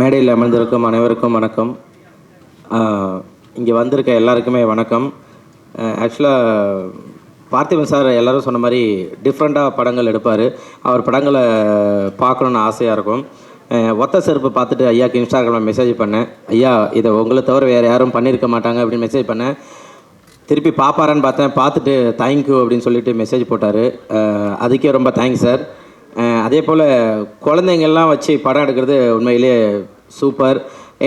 மேடையில் அமர்ந்திருக்கும் அனைவருக்கும் வணக்கம். இங்கே வந்திருக்க எல்லாருக்குமே வணக்கம். ஆக்சுவலாக பார்த்திபன் சார் எல்லோரும் சொன்ன மாதிரி டிஃப்ரெண்ட்டாக படங்கள் எடுப்பார். அவர் படங்களை பார்க்கணுன்னு ஆசையாக இருக்கும். ஒத்த செருப்பு பார்த்துட்டு ஐயாக்கு இன்ஸ்டாகிராமில் மெசேஜ் பண்ணேன். ஐயா இதை உங்களை தவிர வேறு யாரும் பண்ணியிருக்க மாட்டாங்க அப்படின்னு மெசேஜ் பண்ணேன். திருப்பி பார்ப்பாரான்னு பார்த்தேன். பார்த்துட்டு தேங்க்யூ அப்படின்னு சொல்லிட்டு மெசேஜ் போட்டார். அதுக்கே ரொம்ப தேங்க்ஸ் சார் அதே போல் குழந்தைங்கள்லாம் வச்சு படம் எடுக்கிறது உண்மையிலேயே சூப்பர்.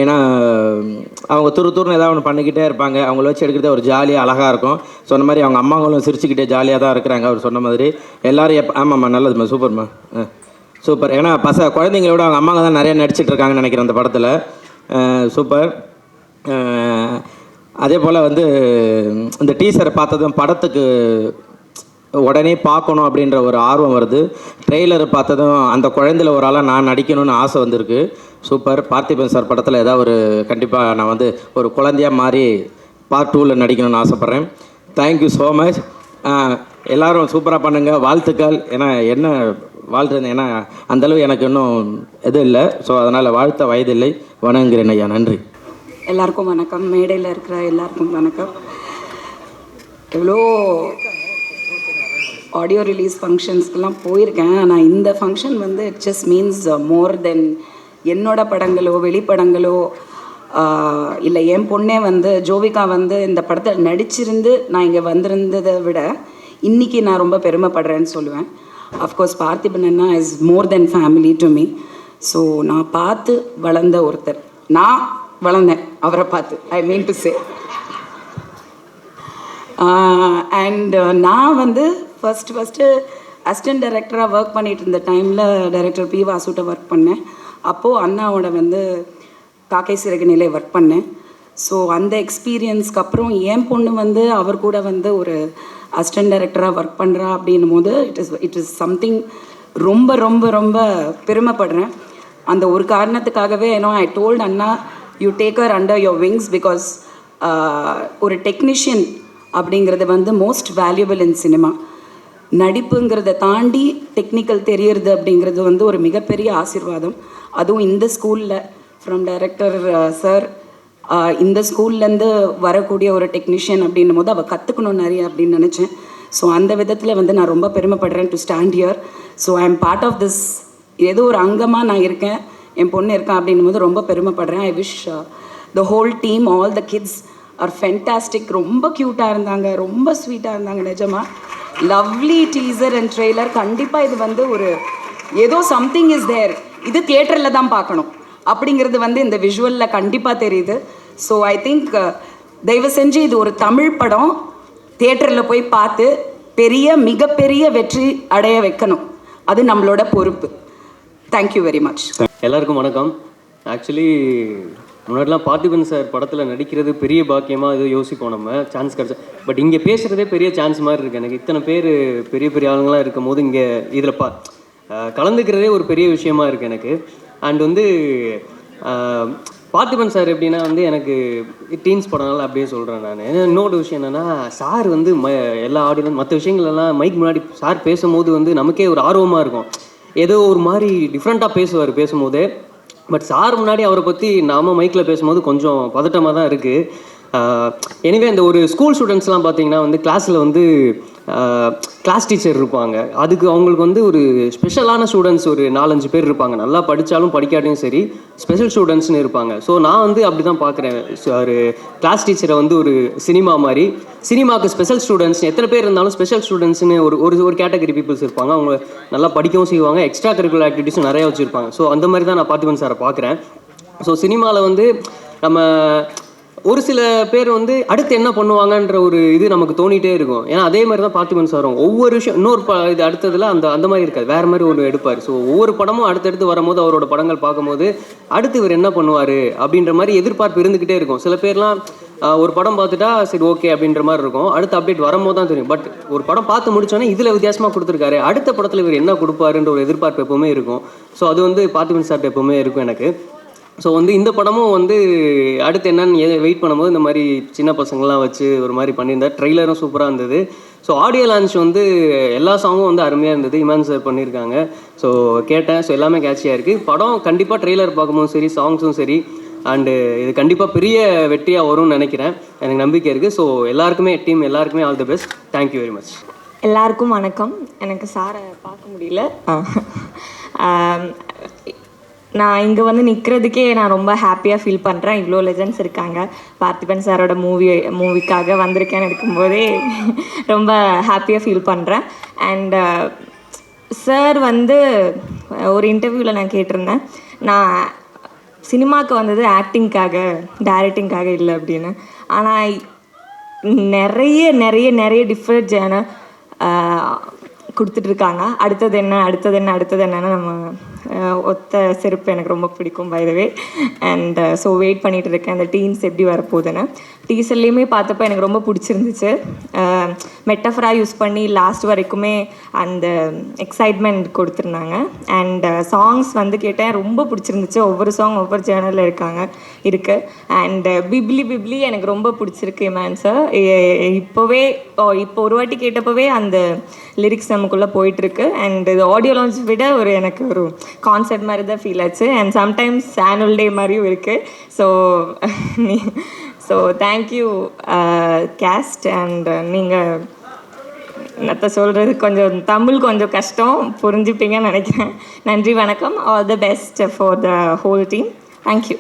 ஏன்னா அவங்க துரு துருன்னு ஏதாவது ஒன்று பண்ணிக்கிட்டே இருப்பாங்க. அவங்கள வச்சு எடுக்கிறதே ஒரு ஜாலியாக அழகாக இருக்கும். சொன்ன மாதிரி அவங்க அம்மாங்களும் சிரிச்சுக்கிட்டே ஜாலியாக தான் இருக்கிறாங்க அவர் சொன்ன மாதிரி. எல்லோரும் எப்போ ஆமாம்மா நல்லதும்மா சூப்பர்மா. ஆ சூப்பர். ஏன்னா பச குழந்தைங்களோட அவங்க அம்மாங்க தான் நிறையா நடிச்சிட்டு இருக்காங்கன்னு நினைக்கிறேன் அந்த படத்தில். சூப்பர். அதே போல் வந்து இந்த டீசரை பார்த்ததும் படத்துக்கு உடனே பார்க்கணும் அப்படின்ற ஒரு ஆர்வம் வருது. ட்ரெய்லரை பார்த்ததும் அந்த குழந்தையில் ஒரு ஆளாக நான் நடிக்கணும்னு ஆசை வந்திருக்கு. சூப்பர் பார்த்திபன் சார் படத்தில் ஏதாவது ஒரு கண்டிப்பாக நான் வந்து ஒரு குழந்தையாக மாறி பார்ட் டூவில் நடிக்கணும்னு ஆசைப்பட்றேன். தேங்க்யூ ஸோ மச் எல்லாரும் சூப்பராக பண்ணுங்கள் வாழ்த்துக்கள். ஏன்னா என்ன வாழ்த்துறது? ஏன்னா அந்தளவு எனக்கு இன்னும் இது இல்லை. ஸோ அதனால் வாழ்த்த வயதில்லை. வணங்குகிறேன் ஐயா. நன்றி. எல்லாருக்கும் வணக்கம். மேடையில் இருக்கிற எல்லாருக்கும் வணக்கம். எவ்வளோ ஆடியோ ரிலீஸ் ஃபங்க்ஷன்ஸ்க்கெலாம் போயிருக்கேன். ஆனால் இந்த ஃபங்க்ஷன் வந்து it just means more than என்னோட படங்களோ வெளிப்படங்களோ uh, இல்லை என் பொண்ணே வந்து ஜோவிகா வந்து இந்த படத்தில் நடிச்சிருந்து நான் இங்கே வந்திருந்ததை விட இன்றைக்கி நான் ரொம்ப பெருமைப்படுறேன்னு சொல்லுவேன். Of course Parthiban Anna is more than family to me so நான் பார்த்து வளர்ந்த ஒருத்தர். நான் வளர்ந்தேன் அவரை பார்த்து ஐ மீன் டு சே அண்ட் நான் வந்து ஃபர்ஸ்ட் ஃபஸ்ட்டு அசிஸ்டன்ட் டைரக்டராக ஒர்க் பண்ணிட்டு இருந்த டைமில் டைரக்டர் பி வாசுட்ட ஒர்க் பண்ணேன். அப்போது அண்ணாவோட வந்து காக்கை சிறகு நிலை ஒர்க் பண்ணேன். ஸோ அந்த எக்ஸ்பீரியன்ஸ்க்கு அப்புறம் என் பொண்ணு வந்து அவர் கூட வந்து ஒரு அசிஸ்டன்ட் டைரக்டராக ஒர்க் பண்ணுறா அப்படின்னும் போது it is it is something ரொம்ப ரொம்ப ரொம்ப பெருமைப்படுறேன். அந்த ஒரு காரணத்துக்காகவே ஏன்னா I told Anna you taker under your wings because ஒரு டெக்னீஷியன் அப்படிங்கிறது வந்து மோஸ்ட் வேல்யூபிள் இன் சினிமா நடிப்புங்கிறத தாண்டி டெக்னிக்கல் தெரியறது அப்படிங்கிறது வந்து ஒரு மிகப்பெரிய ஆசீர்வாதம். அதுவும் இந்த ஸ்கூலில் ஃப்ரம் டைரக்டர் சார் இந்த ஸ்கூல்லேருந்து வரக்கூடிய ஒரு டெக்னீஷியன் அப்படின்னும் போது அவள் கற்றுக்கணும் நிறைய அப்படின்னு நினச்சேன். ஸோ அந்த விதத்தில் வந்து நான் ரொம்ப பெருமைப்படுறேன் to stand here so I am part of this ஏதோ ஒரு அங்கமாக நான் இருக்கேன். என் பொண்ணு இருக்கேன் அப்படின்னும் போது ரொம்ப பெருமைப்படுறேன். I wish the whole team all the kids are fantastic ரொம்ப க்யூட்டாக இருந்தாங்க. ரொம்ப ஸ்வீட்டாக இருந்தாங்க நிஜமாக லவ்லி டீசர் அண்ட் ட்ரெய்லர் கண்டிப்பாக இது வந்து ஒரு ஏதோ சம்திங் இஸ் தேர் இது தியேட்டரில் தான் பார்க்கணும். அப்படிங்கிறது வந்து இந்த விஷுவலில் கண்டிப்பாக தெரியுது. ஸோ ஐ திங்க் தயவு செஞ்சு இது ஒரு தமிழ் படம். தியேட்டரில் போய் பார்த்து பெரிய மிகப்பெரிய வெற்றி அடைய வைக்கணும். அது நம்மளோட பொறுப்பு. தேங்க்யூ வெரி மச் எல்லாருக்கும் வணக்கம். ஆக்சுவலி முன்னாடிலாம் பார்த்திபன் சார் படத்தில் நடிக்கிறது பெரிய பாக்கியமாக இது யோசிப்போம் நம்ம. சான்ஸ் கிடச்சா. பட் இங்கே பேசுகிறதே பெரிய சான்ஸ் மாதிரி இருக்குது எனக்கு இத்தனை பேர் பெரிய பெரிய ஆளுங்களாம் இருக்கும் போது இங்கே இதில் பா கலந்துக்கிறதே ஒரு பெரிய விஷயமா இருக்குது எனக்கு. அண்ட் வந்து பார்த்திபன் சார் எப்படின்னா வந்து எனக்கு டீன்ஸ் படம்னால அப்படியே சொல்கிறேன் நான். இன்னொரு விஷயம் என்னென்னா சார் வந்து ம எல்லா ஆடியன்ஸ் மற்ற விஷயங்கள்லாம் மைக் முன்னாடி சார் பேசும்போது வந்து நமக்கே ஒரு ஆர்வமாக இருக்கும். ஏதோ ஒரு மாதிரி டிஃப்ரெண்ட்டாக பேசுவார் பேசும்போதே. பட் சார் முன்னாடி அவரை பற்றி நாம மைக்கில் பேசும்போது கொஞ்சம் பதட்டமாக தான் இருக்குது எனிவே இந்த ஒரு ஸ்கூல் ஸ்டூடெண்ட்ஸ்லாம் பார்த்தீங்கன்னா வந்து கிளாஸில் வந்து கிளாஸ் டீச்சர் இருப்பாங்க. அதுக்கு அவங்களுக்கு வந்து ஒரு ஸ்பெஷலான ஸ்டூடெண்ட்ஸ் ஒரு நாலஞ்சு பேர் இருப்பாங்க. நல்லா படித்தாலும் படிக்காட்டியும் சரி ஸ்பெஷல் ஸ்டூடெண்ட்ஸ்னு இருப்பாங்க. ஸோ நான் வந்து அப்படி தான் பார்க்குறேன் ஒரு கிளாஸ் டீச்சரை வந்து ஒரு சினிமா மாதிரி. சினிமாவுக்கு ஸ்பெஷல் ஸ்டூடெண்ட்ஸ் எத்தனை பேர் இருந்தாலும் ஸ்பெஷல் ஸ்டூடெண்ட்ஸ்னு ஒரு ஒரு ஒரு கேட்டகரி பீப்புள்ஸ் இருப்பாங்க. அவங்க நல்லா படிக்கவும் செய்வாங்க. எக்ஸ்ட்ரா கரிக்குலர் ஆக்டிவிட்டிஸும் நிறையா வச்சுருப்பாங்க. ஸோ அந்த மாதிரி தான் நான் பார்த்திபன் சாரை பார்க்குறேன். ஸோ சினிமாவில் வந்து நம்ம ஒரு சில பேர் வந்து அடுத்து என்ன பண்ணுவாங்கன்ற ஒரு இது நமக்கு தோணிட்டே இருக்கும். ஏன்னா அதே மாதிரி தான் பார்த்திபன் சாரும். ஒவ்வொரு விஷயம் இன்னொரு ப இது அடுத்ததுல அந்த அந்த மாதிரி இருக்காது. வேற மாதிரி ஒன்று எடுப்பார். ஸோ ஒவ்வொரு படமும் அடுத்தடுத்து வரும்போது அவரோட படங்கள் பார்க்கும்போது அடுத்து இவர் என்ன பண்ணுவார்? அப்படின்ற மாதிரி எதிர்பார்ப்பு இருந்துக்கிட்டே இருக்கும். சில பேர்லாம் ஒரு படம் பார்த்துட்டா சரி ஓகே அப்படின்ற மாதிரி இருக்கும். அடுத்த அப்டேட் வரும்போது தான் தெரியும். பட் ஒரு படம் பார்த்து முடிச்சோன்னே இதில் வித்தியாசமாக கொடுத்துருக்காரு. அடுத்த படத்தில் இவர் என்ன கொடுப்பாருன்ற ஒரு எதிர்பார்ப்பு எப்பவுமே இருக்கும். ஸோ அது வந்து பார்த்திபன் சார்ட்ட எப்பவுமே இருக்கும் எனக்கு. ஸோ வந்து இந்த படமும் வந்து அடுத்து என்னன்னு வெயிட் பண்ணும்போது இந்த மாதிரி சின்ன பசங்கள்லாம் வச்சு ஒரு மாதிரி பண்ணியிருந்தார் ட்ரெய்லரும் சூப்பராக இருந்தது. ஸோ ஆடியோ லான்ச் வந்து எல்லா சாங்கும் வந்து அருமையாக இருந்தது. இமான் சார் பண்ணியிருக்காங்க. ஸோ கேட்டேன். ஸோ எல்லாமே கேட்சியாக இருக்குது படம் கண்டிப்பாக ட்ரெய்லர் பார்க்கும்போதும் சரி சாங்ஸும் சரி. அண்டு இது கண்டிப்பாக பெரிய வெற்றியாக வரும்னு நினைக்கிறேன். எனக்கு நம்பிக்கை இருக்குது ஸோ எல்லாருக்குமே டீம் எல்லாருக்குமே all the best thank you very much எல்லாருக்கும் வணக்கம். எனக்கு சாரை பார்க்க முடியல. நான் இங்கே வந்து நிற்கிறதுக்கே நான் ரொம்ப ஹாப்பியாக ஃபீல் பண்ணுறேன் இவ்வளோ லெஜண்ட்ஸ் இருக்காங்க. பார்த்திபன் சாரோட மூவி மூவிக்காக வந்திருக்கேன்னு இருக்கும்போதே ரொம்ப ஹாப்பியாக ஃபீல் பண்ணுறேன் அண்ட் சார் வந்து ஒரு இன்டர்வியூவில் நான் கேட்டிருந்தேன். நான் சினிமாவுக்கு வந்தது ஆக்டிங்க்காக டைரக்டிங்க்காக இல்லை அப்படின்னு. ஆனால் நிறைய நிறைய நிறைய டிஃப்ரெண்ட் ஜேனர் கொடுத்துட்ருக்காங்க அடுத்தது என்ன அடுத்தது என்ன அடுத்தது என்னன்னு நம்ம ஒத்த செருப்பு எனக்கு ரொம்ப பிடிக்கும் பைதவே அண்ட் ஸோ வெயிட் பண்ணிகிட்டு இருக்கேன். அந்த டீன்ஸ் எப்படி வரப்போகுதுன்னு. டீசர்லேயுமே பார்த்தப்ப எனக்கு ரொம்ப பிடிச்சிருந்துச்சு. மெட்டஃபராக யூஸ் பண்ணி லாஸ்ட் வரைக்குமே அந்த எக்ஸைட்மெண்ட் கொடுத்துருந்தாங்க. அண்ட் சாங்ஸ் வந்து கேட்டேன். ரொம்ப பிடிச்சிருந்துச்சு. ஒவ்வொரு சாங் ஒவ்வொரு சேனலில் இருக்காங்க இருக்குது அண்ட் பிப்லி பிப்லி எனக்கு ரொம்ப பிடிச்சிருக்கு மேன் சார் இப்போவே இப்போ ஒரு வாட்டி கேட்டப்பவே அந்த லிரிக்ஸ் நமக்குள்ளே போயிட்டுருக்கு அண்ட் இது ஆடியோ லான்ச் விட ஒரு எனக்கு ஒரு கான்செப்ட் மாதிரி தான் ஃபீல் ஆச்சு. அண்ட் சம்டைம்ஸ் ஆனுவல் டே மாதிரியும் இருக்குது so so thank you guest and நீங்கள் என்னத்த சொல்கிறது கொஞ்சம் தமிழ் கொஞ்சம் கஷ்டம். புரிஞ்சுப்பீங்கன்னு நினைக்கிறேன். நன்றி வணக்கம். All the best for the whole team thank you